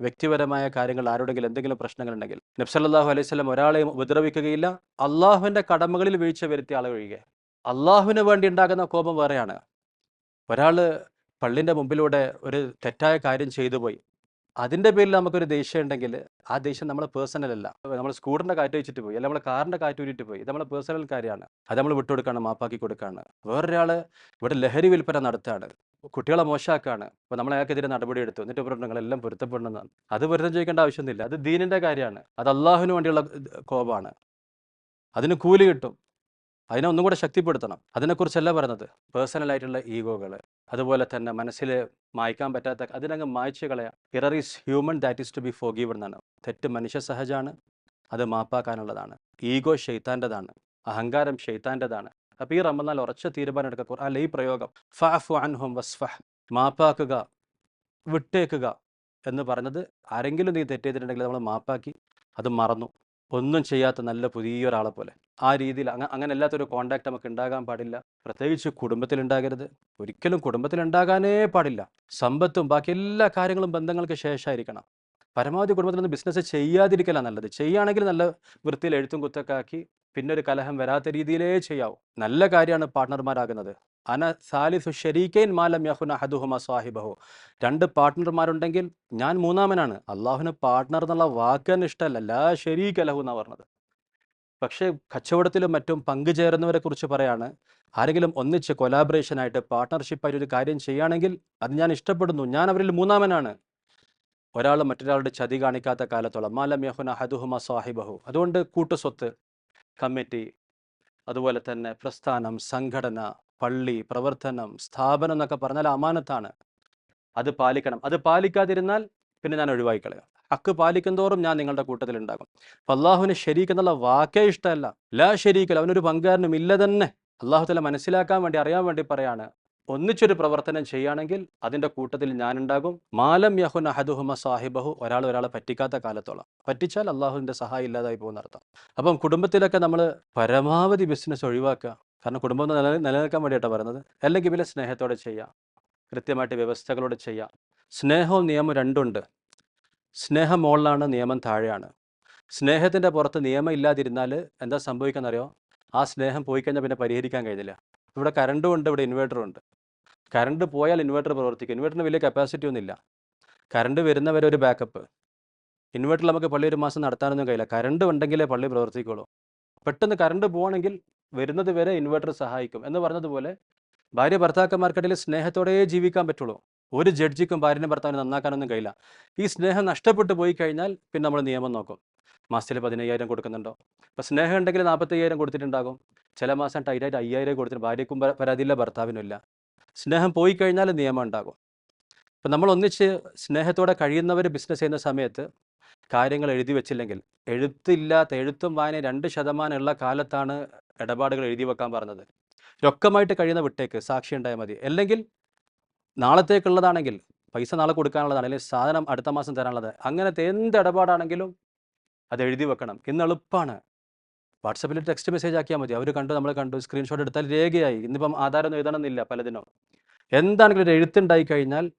വ്യക്തിപരമായ കാര്യങ്ങൾ ആരോടെങ്കിലും എന്തെങ്കിലും പ്രശ്നങ്ങളുണ്ടെങ്കിൽ നബ്സല്ലാഹു അലൈഹി സ്വലം ഒരാളെയും ഉപദ്രവിക്കുകയില്ല. അള്ളാഹുവിന്റെ കടമകളിൽ വീഴ്ച വരുത്തിയ ആളെ ഒഴികെ. അള്ളാഹുവിന് വേണ്ടി ഉണ്ടാകുന്ന കോപം വേറെയാണ്. ഒരാൾ പള്ളിന്റെ മുമ്പിലൂടെ ഒരു തെറ്റായ കാര്യം ചെയ്തു പോയി. അതിന്റെ പേരിൽ നമുക്കൊരു ദേഷ്യം ഉണ്ടെങ്കിൽ ആ ദേഷ്യം നമ്മൾ പേഴ്സണൽ അല്ല. നമ്മൾ സ്കൂട്ടറിന്റെ കാറ്റ് വെച്ചിട്ട് പോയി അല്ലെങ്കിൽ നമ്മൾ കാറിന്റെ കാറ്റ് ഊരിട്ട് പോയി. ഇത് നമ്മൾ പേഴ്സണൽ കാര്യമാണ്. അത് നമ്മൾ വിട്ടുകൊടുക്കാണ് മാപ്പാക്കി കൊടുക്കാണ്. വേറൊരാൾ ഇവിടെ ലഹരി വിൽപ്പന നടത്തുകയാണ്. കുട്ടികളെ മോശമാക്കാണ് അപ്പോൾ നമ്മൾ അയാൾക്കെതിരെ നടപടി എടുത്തു എന്നിട്ട് എല്ലാം പൊരുത്തപ്പെടണമെന്നാണ് അത് പൊരുത്തം ചോദിക്കേണ്ട ആവശ്യമൊന്നുമില്ല. അത് ദീനിന്റെ കാര്യമാണ്. അത് അള്ളാഹുവിന് വേണ്ടിയുള്ള കോപമാണ് അതിന് കൂലി കിട്ടും. അതിനെ ഒന്നും കൂടെ ശക്തിപ്പെടുത്തണം. അതിനെക്കുറിച്ചല്ല പേഴ്സണൽ ആയിട്ടുള്ള ഈഗോകൾ അതുപോലെ തന്നെ മനസ്സിൽ മായ്ക്കാൻ പറ്റാത്ത അതിനങ്ങ് മായ്ച്ചു കളയാം. Error is human that is to be forgiven എന്നാണ്. തെറ്റ് മനുഷ്യ സഹജമാണ് അത് മാപ്പാക്കാനുള്ളതാണ്. ഈഗോ ഷെയ്ത്താന്റെതാണ് അഹങ്കാരം ഷെയ്ത്താന്റെതാണ് അപ്പോൾ ഈ ഉറച്ച തീരുമാനം എടുക്കുക അല്ല ഈ പ്രയോഗം. ഫാഫു അൻഹും വസ്ഫഹ് മാപ്പാക്കുക വിട്ടേക്കുക എന്ന് പറഞ്ഞത് ആരെങ്കിലും നീ തെറ്റെയ്തിട്ടുണ്ടെങ്കിൽ നമ്മൾ മാപ്പാക്കി അത് മറന്നു. ഒന്നും ചെയ്യാത്ത നല്ല പുതിയൊരാളെ പോലെ. ആ രീതിയിൽ അങ്ങ അങ്ങനെ അല്ലാത്തൊരു കോണ്ടാക്ട് നമുക്ക് ഉണ്ടാകാൻ പാടില്ല. പ്രത്യേകിച്ച് കുടുംബത്തിലുണ്ടാകരുത് ഒരിക്കലും കുടുംബത്തിലുണ്ടാകാനേ പാടില്ല. സമ്പത്തും ബാക്കി എല്ലാ കാര്യങ്ങളും ബന്ധങ്ങൾക്ക് ശേഷമായിരിക്കണം പരമാവധി കുടുംബത്തിൽ നിന്ന് ബിസിനസ് ചെയ്യാതിരിക്കലാണ് നല്ലത്. ചെയ്യുകയാണെങ്കിൽ നല്ല വൃത്തിയിൽ എഴുത്തും കുത്തൊക്കെ ആക്കി പിന്നെ ഒരു കലഹം വരാത്ത രീതിയിലേ ചെയ്യാവൂ. നല്ല കാര്യമാണ് പാർട്ട്ണർമാരാകുന്നത് അന സാലിസു ഷെരീക്കൈൻ മാലം യഹുന ഹദുഹുമ സാഹിബഹു. രണ്ട് പാർട്ട്ണർമാരുണ്ടെങ്കിൽ ഞാൻ മൂന്നാമനാണ്. അള്ളാഹുവിന് പാർട്ട്ണർ എന്നുള്ള വാക്ക് തന്നെ ഇഷ്ടമല്ല. ലാ അലഹു എന്നാണ് പറഞ്ഞത്. പക്ഷേ കച്ചവടത്തിലും മറ്റും പങ്കുചേരുന്നവരെ കുറിച്ച് പറയാണ്. ആരെങ്കിലും ഒന്നിച്ച് കൊലാബറേഷനായിട്ട് പാർട്ട്ണർഷിപ്പായിട്ട് ഒരു കാര്യം ചെയ്യുകയാണെങ്കിൽ അത് ഞാൻ ഇഷ്ടപ്പെടുന്നു. ഞാൻ അവരിൽ മൂന്നാമനാണ്. ഒരാൾ മറ്റൊരാളുടെ ചതി കാണിക്കാത്ത കാലത്തോളം. മാലം യഹുന ഹദുഹുമ സാഹിബഹു. അതുകൊണ്ട് കൂട്ടുസ്വത്ത്. കമ്മിറ്റി അതുപോലെ തന്നെ പ്രസ്ഥാനം സംഘടന പള്ളി പ്രവർത്തനം സ്ഥാപനം എന്നൊക്കെ പറഞ്ഞാൽ അമാനത്താണ്. അത് പാലിക്കണം. അത് പാലിക്കാതിരുന്നാൽ പിന്നെ ഞാൻ ഒഴിവാക്കി കളയുക ഹക്ക് പാലിക്കുന്തോറും ഞാൻ നിങ്ങളുടെ കൂട്ടത്തിൽ ഉണ്ടാകും. അപ്പൊ അള്ളാഹുവിന് ശരിക്കെന്നുള്ള വാക്കേ ഇഷ്ടമല്ല. ലാ ശരീക്കല്ല. അവനൊരു പങ്കാരനും ഇല്ല തന്നെ. അള്ളാഹു തല മനസ്സിലാക്കാൻ വേണ്ടി അറിയാൻ വേണ്ടി പറയാണ്. ഒന്നിച്ചൊരു പ്രവർത്തനം ചെയ്യുകയാണെങ്കിൽ അതിന്റെ കൂട്ടത്തിൽ ഞാനുണ്ടാകും. മാലം യഹുൻ അഹദുഹുമ സാഹിബഹു ഒരാൾ ഒരാളെ പറ്റിക്കാത്ത കാലത്തോളം. പറ്റിച്ചാൽ അള്ളാഹുവിന്റെ സഹായം ഇല്ലാതായി പോകുന്ന അർത്ഥം. അപ്പം കുടുംബത്തിലൊക്കെ നമ്മൾ പരമാവധി ബിസിനസ് ഒഴിവാക്കുക. കാരണം കുടുംബം നില നിലനിൽക്കാൻ വേണ്ടിയിട്ടാണ് പറയുന്നത്. അല്ലെങ്കിൽ പിന്നെ സ്നേഹത്തോടെ ചെയ്യാം കൃത്യമായിട്ട് വ്യവസ്ഥകളോടെ ചെയ്യാം സ്നേഹവും നിയമം രണ്ടുണ്ട്. സ്നേഹം മുകളിലാണ് നിയമം താഴെയാണ്. സ്നേഹത്തിന്റെ പുറത്ത് നിയമം ഇല്ലാതിരുന്നാൽ എന്താ സംഭവിക്കുന്നറിയോ? ആ സ്നേഹം പോയി കഴിഞ്ഞാൽ പിന്നെ പരിഹരിക്കാൻ കഴിയുന്നില്ല. ഇവിടെ കറണ്ടും ഉണ്ട് ഇവിടെ ഇൻവേർട്ടറും ഉണ്ട്. കറണ്ട് പോയാൽ ഇൻവേർട്ടർ പ്രവർത്തിക്കും. ഇൻവേർട്ടറിന് വലിയ കപ്പാസിറ്റി ഒന്നുമില്ല. കറണ്ട് വരുന്നവരെ ഒരു ബാക്കപ്പ് ഇൻവെർട്ടർ നമുക്ക് പള്ളി ഒരു മാസം നടത്താനൊന്നും കഴിയില്ല. കറണ്ട് ഉണ്ടെങ്കിലേ പള്ളി പ്രവർത്തിക്കുള്ളൂ. പെട്ടെന്ന് കറണ്ട് പോകണമെങ്കിൽ വരുന്നത് വരെ ഇൻവേർട്ടർ സഹായിക്കും. എന്ന് പറഞ്ഞതുപോലെ ഭാര്യ ഭർത്താക്കന്മാർക്കിടയിൽ സ്നേഹത്തോടെ ജീവിക്കാൻ പറ്റുള്ളൂ. ഒരു ജഡ്ജിക്കും ഭാര്യനും ഭർത്താവിനെ നന്നാക്കാനൊന്നും കഴിയില്ല. ഈ സ്നേഹം നഷ്ടപ്പെട്ടു പോയി കഴിഞ്ഞാൽ പിന്നെ നമ്മൾ നിയമം നോക്കും. മാസത്തിൽ പതിനയ്യായിരം കൊടുക്കുന്നുണ്ടോ? അപ്പം സ്നേഹം ഉണ്ടെങ്കിൽ നാൽപ്പത്തയ്യായിരം കൊടുത്തിട്ടുണ്ടാകും. ചില മാസം ടൈറ്റായിട്ട് അയ്യായിരം കൊടുത്തിട്ട് ഭാര്യക്കും പരാതിയില്ല ഭർത്താവിനും ഇല്ല. സ്നേഹം പോയി കഴിഞ്ഞാൽ നിയമം ഉണ്ടാകും. അപ്പം നമ്മൾ ഒന്നിച്ച് സ്നേഹത്തോടെ കഴിയുന്നവർ ബിസിനസ് ചെയ്യുന്ന സമയത്ത് കാര്യങ്ങൾ എഴുതി വെച്ചില്ലെങ്കിൽ എഴുത്തില്ലാത്ത എഴുത്തും വായന രണ്ട് ശതമാനം ഉള്ള കാലത്താണ് ഇടപാടുകൾ എഴുതി വെക്കാൻ പറഞ്ഞത്. രൊക്കമായിട്ട് കഴിയുന്ന വിട്ടേക്ക് സാക്ഷി ഉണ്ടായാൽ മതി. അല്ലെങ്കിൽ നാളത്തേക്കുള്ളതാണെങ്കിൽ പൈസ നാളെ കൊടുക്കാനുള്ളതാണ് അല്ലെങ്കിൽ സാധനം അടുത്ത മാസം തരാനുള്ളത്. അങ്ങനത്തെ എന്ത് ഇടപാടാണെങ്കിലും അത് എഴുതി വെക്കണം. ഇന്ന് എളുപ്പമാണ്. വാട്സപ്പിൽ ടെക്സ്റ്റ് മെസ്സേജ് ആക്കിയാൽ മതി. അവർ കണ്ടു നമ്മൾ കണ്ടു. സ്ക്രീൻഷോട്ട് എടുത്താൽ രേഖയായി. ഇന്നിപ്പം ആധാരം എഴുതണമെന്നില്ല പലതിനും. എന്താണെങ്കിലും ഒരു എഴുത്തുണ്ടായി കഴിഞ്ഞാൽ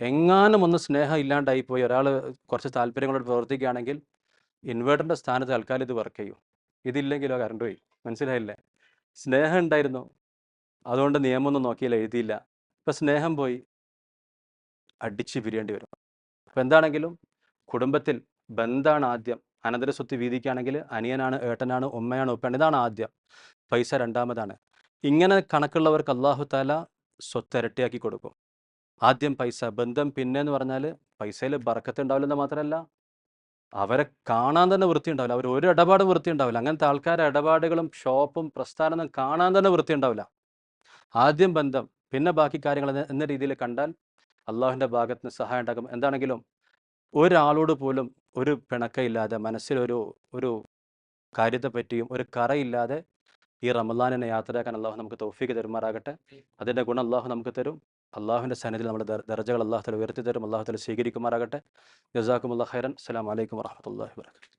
എങ്ങാനും ഒന്ന് സ്നേഹം ഇല്ലാണ്ടായി പോയി. ഒരാൾ കുറച്ച് താല്പര്യങ്ങളോട് പ്രവർത്തിക്കുകയാണെങ്കിൽ ഇൻവേർട്ടറിന്റെ സ്ഥാനത്ത് തൽക്കാലം ഇത് വർക്ക് ചെയ്യും. ഇതില്ലെങ്കിലോ കറണ്ട് പോയി. മനസ്സിലായില്ലേ? സ്നേഹം ഉണ്ടായിരുന്നു. അതുകൊണ്ട് നിയമമൊന്നും നോക്കിയില്ല എഴുതിയില്ല. ഇപ്പം സ്നേഹം പോയി. അടിച്ച് പിരിയേണ്ടി വരും. അപ്പം എന്താണെങ്കിലും കുടുംബത്തിൽ ബന്ധാണ് ആദ്യം. അനന്തര സ്വത്ത് വീതിക്കുകയാണെങ്കിൽ അനിയനാണ് ഏട്ടനാണ് ഉമ്മയാണ് ഉപ്പയാണ്. ഇതാണ് ആദ്യം. പൈസ രണ്ടാമതാണ്. ഇങ്ങനെ കണക്കുള്ളവർക്ക് അള്ളാഹു താല സ്വത്ത് ഇരട്ടിയാക്കി കൊടുക്കും. ആദ്യം പൈസ ബന്ധം പിന്നെ എന്ന് പറഞ്ഞാൽ പൈസയിൽ ബറക്കത്ത് ഉണ്ടാവില്ലെന്ന് മാത്രമല്ല അവരെ കാണാൻ തന്നെ വൃത്തി ഉണ്ടാവില്ല. അവർ ഒരു ഇടപാടും വൃത്തി ഉണ്ടാവില്ല. അങ്ങനത്തെ ആൾക്കാരെ ഇടപാടുകളും ഷോപ്പും പ്രസ്ഥാനവും കാണാൻ തന്നെ വൃത്തി ഉണ്ടാവില്ല. ആദ്യം ബന്ധം പിന്നെ ബാക്കി കാര്യങ്ങൾ എന്ന- രീതിയിൽ കണ്ടാൽ അള്ളാഹുവിന്റെ ഭാഗത്ത് സഹായം ഉണ്ടാക്കും എന്താണെങ്കിലും ഒരാളോട് പോലും ഒരു പിണക്കമില്ലാതെ മനസ്സിലൊരു ഒരു കാര്യത്തെ പറ്റിയും ഒരു കറയില്ലാതെ ഈ റമലാനിനെ യാത്രയാക്കാൻ അള്ളാഹു നമുക്ക് തൗഫീക്ക് തരുമാറാകട്ടെ. അതിന്റെ ഗുണം അള്ളാഹു നമുക്ക് തരും. അള്ളാഹുവിന്റെ സന്നിധിയിൽ നമ്മുടെ ദർജകൾ അള്ളാഹു തല ഉയർത്തി തരും. അള്ളാഹു തല സ്വീകരിക്കുമാറാകട്ടെ. ഹൈറൻ ഖൈറൻ. അസ്സലാമു അലൈക്കും വറഹമത്തല്ലാഹി വാബർകാതുഹു